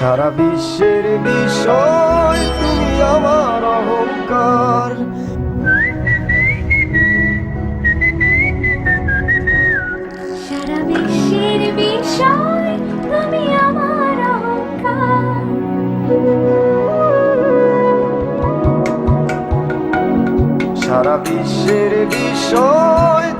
সারা বিশ্বের বিষয় তুমি আমার অহংকার। সারা বিশ্বের বিষয় তুমি আমার অহংকার। সারা বিশ্বের বিষয়